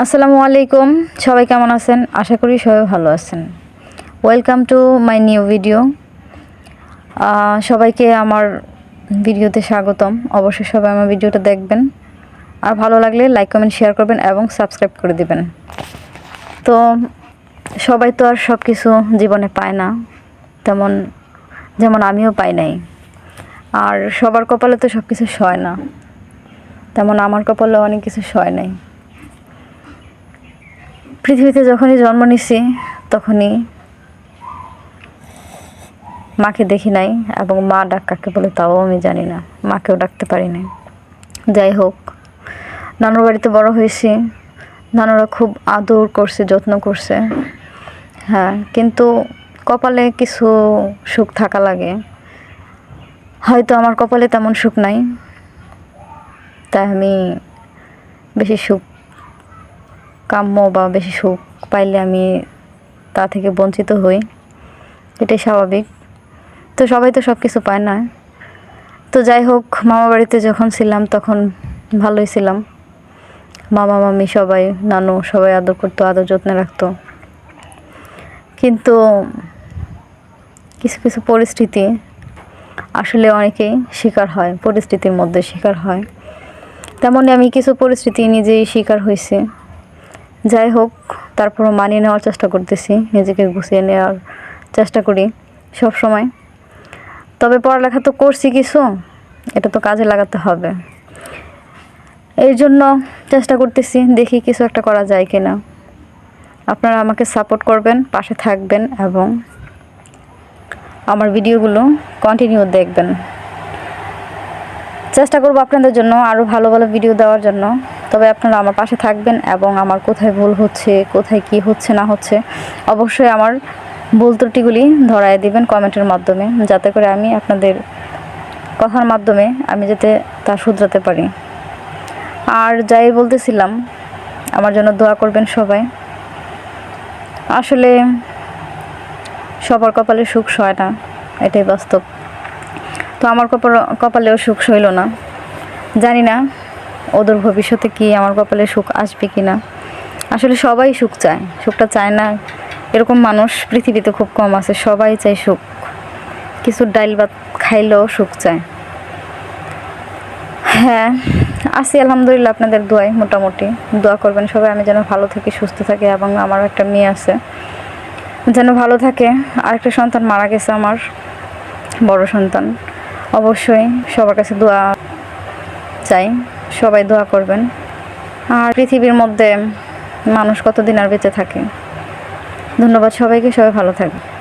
আসসালামু আলাইকুম। সবাই কেমন আছেন? আশা করি সবাই ভালো আছেন। Welcome to my new video সবাইকে আমার ভিডিওতে স্বাগতম। অবশ্যই সবাই আমার ভিডিওটা দেখবেন। আর ভালো লাগলে লাইক কমেন্ট শেয়ার করবেন এবং সাবস্ক্রাইব করে দিবেন। তো, সবাই তো আর সব কিছু জীবনে পায় না। তেমন, যেমন আমিও পাই নাই। আর সবার কপালে তো সব কিছু সয় না। তেমন আমার কপালে অনেক কিছু সয় নাই। পৃথিবীতে যখনই জন্ম নিছি, তখনই মাকে দেখি নাই এবং মা ডাক কাকে বলে তাও আমি জানি না। মাকেও ডাকতে পারি নাই। যাই হোক, নানুর বাড়িতে বড় হয়েছি। নানুরা খুব আদর করছে, যত্ন করছে। হ্যাঁ কিন্তু কপালে কিছু সুখ থাকা লাগে। হয়তো আমার কপালে তেমন সুখ নাই। তাই আমি বেশি সুখ কাম্য বা বেশি সুখ পাইলে আমি তা থেকে বঞ্চিত হই। এটাই স্বাভাবিক। তো সবাই তো সব কিছু পায় না। তো যাই হোক, মামা বাড়িতে যখন ছিলাম তখন ভালোই ছিলাম। মামা, মামি সবাই, নানু সবাই আদর করতো, আদর যত্নে রাখতো। কিন্তু কিছু কিছু পরিস্থিতি আসলে অনেকেই শিকার হয়, পরিস্থিতির মধ্যে শিকার হয়। তেমনই আমি কিছু পরিস্থিতি নিজেই শিকার হয়েছি। যাই হোক, তারপরও মানিয়ে নেওয়ার চেষ্টা করতেছি, নিজেকে গুছিয়ে নেওয়ার চেষ্টা করি সব সময় তবে পড়ালেখা তো করছি কিছু, এটা তো কাজে লাগাতে হবে। এই জন্য চেষ্টা করতেছি, দেখি কিছু একটা করা যায় কি না আপনারা আমাকে সাপোর্ট করবেন, পাশে থাকবেন এবং আমার ভিডিওগুলো কন্টিনিউ দেখবেন। চেষ্টা করব আপনাদের জন্য আরও ভালো ভালো ভিডিও দেওয়ার জন্য। তবে আপনারা আমার পাশে থাকবেন এবং আমার কোথায় ভুল হচ্ছে, কোথায় কি হচ্ছে, না হচ্ছে, অবশ্যই আমার ভুল ত্রুটিগুলি ধরায় দিবেন কমেন্টের মাধ্যমে, যাতে করে আমি আপনাদের কথার মাধ্যমে আমি যাতে তা শুধরাতে পারি। আর যাই বলতেছিলাম, আমার জন্য দোয়া করবেন সবাই। আসলে সবার কপালে সুখ সয় না, এটাই বাস্তব। তো আমার কপাল কপালেও সুখ সইল না। জানি না ওদের ভবিষ্যতে কি আমার কপালে সুখ আসবে কি না? আসলে সবাই সুখ চায়, সুখটা চায় না। এরকম মানুষ পৃথিবীতে খুব কম আছে, সবাই চায় সুখ। কিছু ডাইল ভাত খাইলেও সুখ চায়। হ্যাঁ আছি আলহামদুলিল্লাহ আপনাদের দোয়াই মোটামুটি। দোয়া করবেন সবাই, আমি যেন ভালো থাকি, সুস্থ থাকি এবং আমার একটা মেয়ে আছে। যেন ভালো থাকে। আরেকটা সন্তান মারা গেছে আমার, বড় সন্তান। অবশ্যই সবার কাছে দোয়া চাই। সবাই দোয়া করবেন। আর পৃথিবীর মধ্যে মানুষ কতদিন আর বেঁচে থাকে? ধন্যবাদ সবাইকে, সবাই ভালো থাকবে